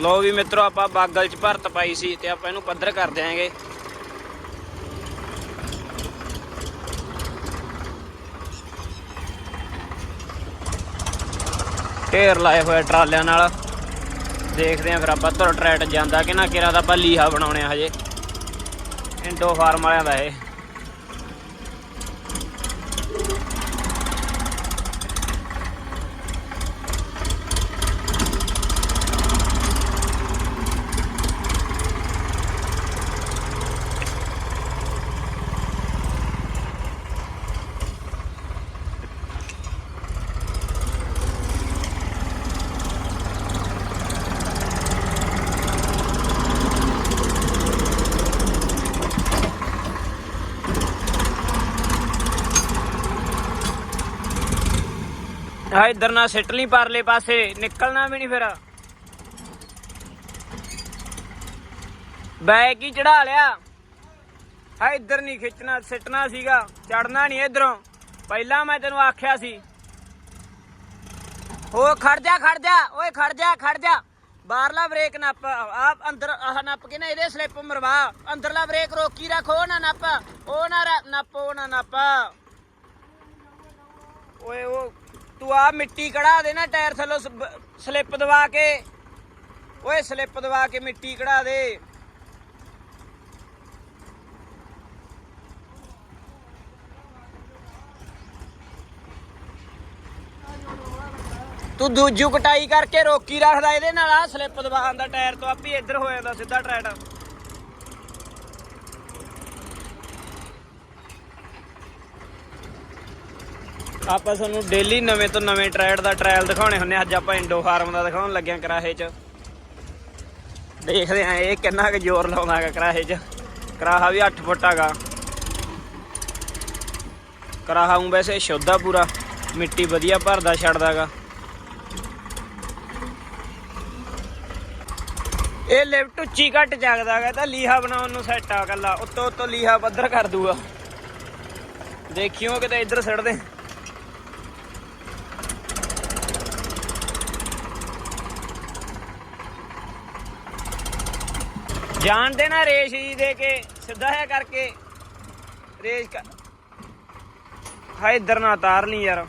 ਲੋ ਵੀ ਮਿੱਤਰੋ, ਆਪਾਂ ਬਾਗਲ ਚ ਭਰਤ ਪਾਈ ਸੀ ਤੇ ਆਪਾਂ ਇਹਨੂੰ ਪੱਧਰ ਕਰ ਦਿਆਂਗੇ। ਢੇਰ ਲਾਏ ਹੋਏ ਟਰਾਲਿਆਂ ਨਾਲ। ਦੇਖਦੇ ਆਂ ਫਿਰ ਆਪਾਂ ਤੁਰ ਟਰੈਟ ਜਾਂਦਾ ਕਿ ਨਾ ਕਿਰਾ ਦਾ ਆਪਾਂ ਲੀਹਾ ਬਣਾਉਣੇ ਆ ਹਜੇ। ਇੰਡੋ ਫਾਰਮ ਵਾਲਿਆਂ ਦਾ ਇਹ। ਆ ਇਧਰ ਨਾ ਸਿੱਟ ਲਈ ਪਰਲੇ ਪਾਸੇ, ਨਿਕਲਣਾ ਵੀ ਨਹੀਂ ਫਿਰ। ਬੈਗ ਹੀ ਚੜਾ ਲਿਆ। ਆ ਇੱਧਰ ਨਹੀਂ ਖਿੱਚਣਾ, ਸਿੱਟਣਾ ਸੀਗਾ ਚੜਨਾ ਨਹੀਂ ਇਧਰੋਂ। ਪਹਿਲਾਂ ਮੈਂ ਤੈਨੂੰ ਆਖਿਆ ਸੀ। ਉਹ ਖੜ ਜਾ ਖੜ ਜਾ, ਓਏ, ਖੜ ਜਾ ਖੜ ਜਾ। ਬਾਹਰਲਾ ਬ੍ਰੇਕ ਨੱਪ, ਆ ਅੰਦਰ, ਆਹ ਨੱਪ ਕੇ ਨਾ ਇਹਦੇ ਸਲਿੱਪ ਮਰਵਾ। ਅੰਦਰਲਾ ਬ੍ਰੇਕ ਰੋਕੀ ਰੱਖੋ, ਉਹ ਨਾ ਨੱਪ, ਉਹ ਨਾ ਰ- ਨੱਪ, ਉਹ ਨਾ ਨੱਪ। ਓਏ, ਉਹ ਤੂੰ ਆ ਮਿੱਟੀ ਕਢਾ ਦੇ ਨਾ ਟਾਇਰ ਥੱਲੋਂ ਸਲਿੱਪ ਦਵਾ ਕੇ। ਓਏ, ਸਲਿੱਪ ਦਵਾ ਕੇ ਮਿੱਟੀ ਕਢਾ ਦੇ। ਤੂੰ ਦੂਜੂ ਕਟਾਈ ਕਰਕੇ ਰੋਕੀ ਰੱਖਦਾ, ਇਹਦੇ ਨਾਲ ਆ ਸਲਿੱਪ ਦਵਾਉਣ ਦਾ ਟਾਇਰ ਤੋਂ ਆਪੀ ਇੱਧਰ ਹੋ ਜਾਂਦਾ ਸਿੱਧਾ ਟਰੈਟ ਆਪਾਂ ਤੁਹਾਨੂੰ ਡੇਲੀ ਨਵੇਂ ਤੋਂ ਨਵੇਂ ਟਰੈਡ ਦਾ ਟ੍ਰਾਇਲ ਦਿਖਾਉਣੇ ਹੁੰਨੇ ਅੱਜ ਆਪਾਂ ਇੰਡੋ ਫਾਰਮ ਦਾ ਦਿਖਾਉਣ ਲੱਗਿਆ ਕਰਾਹੇ 'ਚ। ਦੇਖਦੇ ਆਂ ਇਹ ਕਿੰਨਾ ਕੁ ਜ਼ੋਰ ਲਾਉਂਦਾ ਹੈਗਾ ਕਰਾਹੇ 'ਚ। ਕਰਾਹਾ ਵੀ 8 ਫੁੱਟ ਹੈਗਾ। ਕਰਾਹਾ ਉਹ ਵੈਸੇ ਸ਼ੁੱਧਾ ਪੂਰਾ। ਮਿੱਟੀ ਵਧੀਆ ਭਰਦਾ ਛੱਡਦਾਗਾ ਇਹ ਲਿਫਟ ਉੱਚੀ ਘੱਟ ਜਗਦਾ ਹੈਗਾ ਤਾਂ ਲੀਹਾ ਬਣਾਉਣ ਨੂੰ ਸੈੱਟ ਆ ਕੱਲਾ ਉੱਤੋਂ ਉੱਤੋਂ ਲੀਹਾ ਪੱਧਰ ਕਰ ਦੂਗਾ। ਦੇਖਿਓ ਕਿਤੇ ਇੱਧਰ ਸੜਦੇ। ਜਾਣ ਦੇ ਨਾ ਰੇਸ਼ ਜੀ ਦੇ ਕੇ, ਸਿੱਧਾ ਹੈ ਕਰਕੇ। ਰੇਸ਼ ਹਾਏ, ਇੱਧਰ ਨਾ ਤਾਰ ਲਈ ਯਾਰ।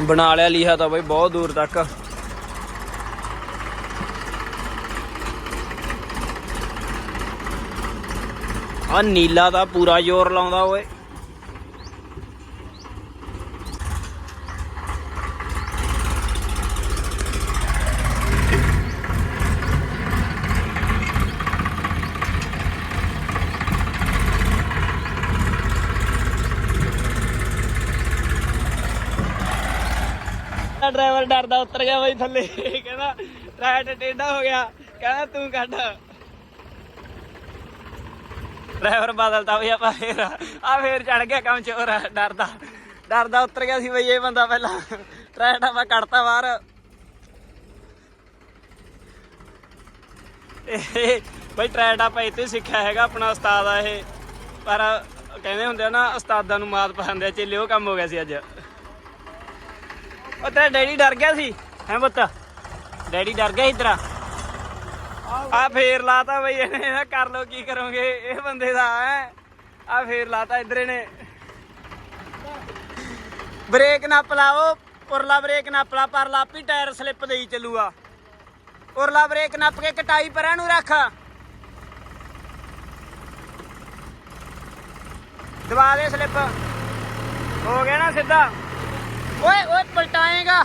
ਬਣਾ ਲਿਆ ਲੀਹਾ ਤਾਂ ਬਈ, ਬਹੁਤ ਦੂਰ ਤੱਕ। ਆ ਨੀਲਾ ਦਾ ਪੂਰਾ ਜ਼ੋਰ ਲਾਉਂਦਾ ਓਏ। ਡਰਾਈਵਰ ਡਰਦਾ, ਉਤਰ ਗਿਆ ਬਈ ਥੱਲੇ। ਕਹਿੰਦਾ ਰਾਈਟ ਟੇਢਾ ਹੋ ਗਿਆ। ਕਹਿੰਦਾ, ਤੂੰ ਕੱਢ। ਡਰਾਈਵਰ ਬਦਲਤਾ ਵੀ ਆਪਾਂ ਫੇਰ ਆ ਫੇਰ ਚੜ ਗਿਆ ਕੰਮ ਚੋਰ ਡਰਦਾ। ਡਰਦਾ ਉਤਰ ਗਿਆ ਸੀ ਬਈ ਇਹ ਬੰਦਾ ਪਹਿਲਾਂ। ਟਰੈਟ ਆਪਾਂ ਕੱਢਤਾ ਬਾਹਰ। ਬਈ ਟਰੈਟ ਆਪਾਂ ਇੱਥੇ ਸਿੱਖਿਆ ਹੈਗਾ, ਆਪਣਾ ਉਸਤਾਦ ਆ ਇਹ। ਪਰ ਕਹਿੰਦੇ ਹੁੰਦੇ ਆ ਨਾ, ਉਸਤਾਦਾਂ ਨੂੰ ਮਾਤ ਪਾਉਂਦੇ ਆ, ਚੇਲੇ, ਉਹ ਕੰਮ ਹੋ ਗਿਆ ਸੀ ਅੱਜ। ਉਹ ਤੇਰਾ ਡੈਡੀ ਡਰ ਗਿਆ ਸੀ? ਹੈ ਪੁੱਤ? ਡੈਡੀ ਡਰ ਗਿਆ ਇਧਰ ਆ ਫੇਰ ਲਾਤਾ ਬਈ ਇਹਨੇ ਇਹਦਾ ਕਰ ਲੋ ਕੀ ਕਰੋਗੇ, ਇਹ ਬੰਦੇ ਦਾ ਹੈ। ਆ ਫੇਰ ਲਾਤਾ ਇਧਰ ਇਹਨੇ। ਬ੍ਰੇਕ ਨਾ ਪਲਾਓ, ਉਰਲਾ ਬ੍ਰੇਕ ਨਾ ਪਲਾ, ਪਰ ਲਾਪੀ ਟਾਇਰ ਸਲਿੱਪ ਦੇਈ ਚੱਲੂਗਾ ਉਰਲਾ ਬ੍ਰੇਕ ਨੱਪ ਕੇ ਕਟਾਈ ਪਰਾਂ ਨੂੰ ਰੱਖ। ਦਬਾ ਦੇ ਸਲਿੱਪ। ਹੋ ਗਿਆ ਨਾ ਸਿੱਧਾ। ਓਏ ਓਏ, ਪਲਟਾਏਗਾ।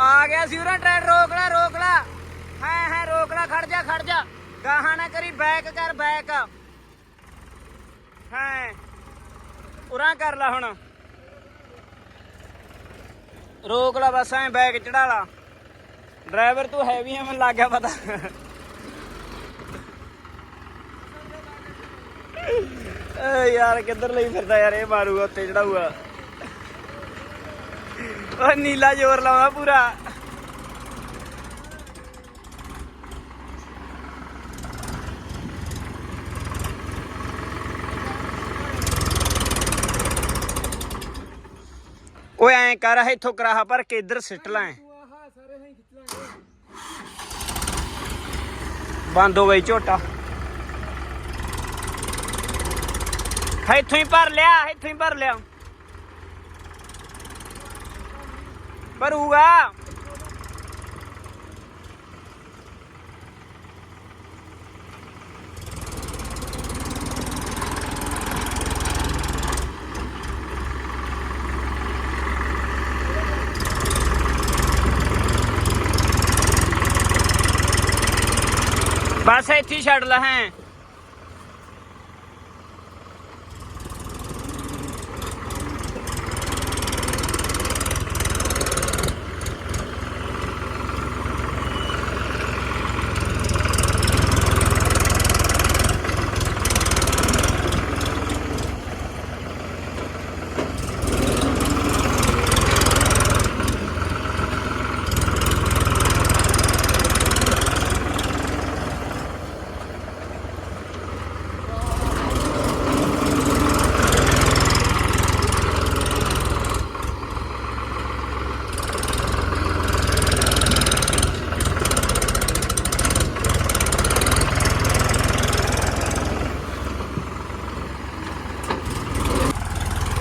ਆ ਗਿਆ ਸੀ ਉਹਨਾਂ ਟਰੈਕ ਰੋਕ ਲੈ ਰੋਕ ਲੈ। ਹੈ ਖੜ ਜਾ ਖੜ ਜਾ। ਗਾਹਾਂ ਨਾ ਕਰੀ ਬੈਕ ਕਰ, ਬੈਕ। ਹੈ। ਉਰਾਂ ਕਰ ਲੈ ਹੁਣ। ਰੋਕ ਲੈ ਬਸ, ਐ ਬੈਕ ਚੜਾ ਲਾ। ਡਰਾਈਵਰ ਤੂੰ ਹੈਵੀ ਹੈ ਮੈਨੂੰ ਲੱਗ ਗਿਆ ਪਤਾ। ਏ ਯਾਰ, ਕਿੱਧਰ ਲਈ ਫਿਰਦਾ ਯਾਰ, ਇਹ ਮਾਰੂਗਾ ਉੱਤੇ ਚੜਾਊਗਾ। ਉਹ ਨੀਲਾ ਜ਼ੋਰ ਲਾਉਂਦਾ ਪੂਰਾ। ਓਏ ਐਂ ਕਰ ਇੱਥੋਂ ਕਰਾਹਾ ਭਰ ਕੇ ਇੱਧਰ ਸਿੱਟ ਲੈ ਬੰਦ ਹੋ ਗਈ ਝੋਟਾ। ਇੱਥੋਂ ਹੀ ਭਰ ਲਿਆ, ਇੱਥੋਂ ਹੀ ਭਰ ਲਿਆ। ਭਰੂਗਾ। ਇੱਥੇ ਹੀ ਛੱਡ ਲੈ ਹੈ।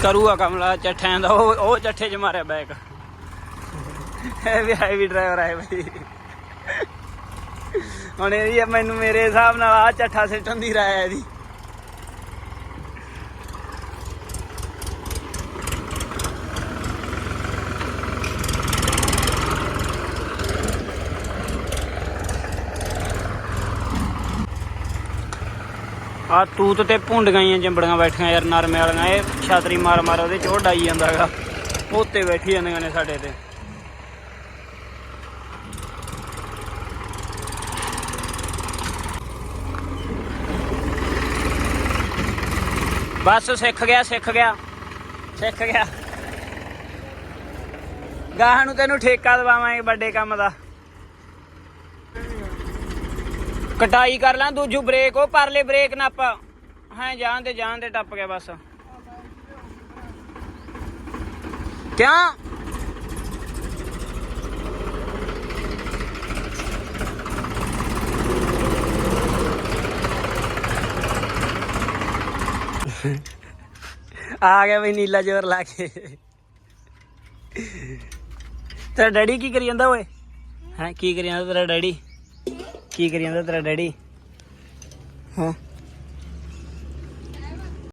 ਕਰੂਗਾ ਕਮਲਾ ਚੱਠਿਆਂ ਦਾ, ਉਹ ਉਹ ਚੱਠੇ 'ਚ ਮਾਰਿਆ ਬੈਕ ਇਹ ਵੀ ਹੈਵੀ ਡਰਾਈਵਰ ਹੈ ਬਈ। ਹੁਣ ਇਹ ਵੀ ਮੈਨੂੰ ਮੇਰੇ ਹਿਸਾਬ ਨਾਲ ਆ ਚੱਠਾ ਸਿੱਟਣ ਦੀ ਰਾਇ ਹੈ ਇਹਦੀ। ਆ ਤੂਤ ਤੇ ਭੁੰਡ ਗਈਆਂ ਜੰਬੜੀਆਂ ਬੈਠੀਆਂ ਯਾਰ, ਨਰਮੇ ਵਾਲੀਆਂ। ਇਹ ਛਾਤਰੀ ਮਾਰ ਮਾਰ ਉਹਦੇ ਚ, ਉਹ ਡਾਈ ਜਾਂਦਾਗਾ। ਉੱਤੇ ਬੈਠੀ ਜਾਂਦੀਆਂ ਨੇ ਸਾਡੇ ਤੇ। ਬਸ ਸਿੱਖ ਗਿਆ ਸਿੱਖ ਗਿਆ। ਸਿੱਖ ਗਿਆ। ਗਾਹਾਂ ਨੂੰ ਤੈਨੂੰ ਠੇਕਾ ਦਵਾਵਾਂਗੇ ਵੱਡੇ ਕੰਮ ਦਾ। ਕਟਾਈ ਕਰ ਲਾਂ, ਦੂਜੂ ਬ੍ਰੇਕ, ਉਹ ਪਰਲੇ ਬ੍ਰੇਕ ਨੱਪ ਹਾਂ, ਜਾਣ ਦੇ ਜਾਣ ਦੇ ਟੱਪ ਗਿਆ ਬਸ। ਕਿਆ ਆ ਗਿਆ ਬਈ ਨੀਲਾ ਜ਼ੋਰ ਲਾ ਕੇ। ਤੇਰਾ ਡੈਡੀ ਕੀ ਕਰੀ ਜਾਂਦਾ ਓਏ? ਹੈ, ਕੀ ਕਰੀ ਜਾਂਦਾ ਤੇਰਾ ਡੈਡੀ? ਕੀ ਕਰੀ ਜਾਂਦਾ ਤੇਰਾ ਡੈਡੀ? ਹਾਂ।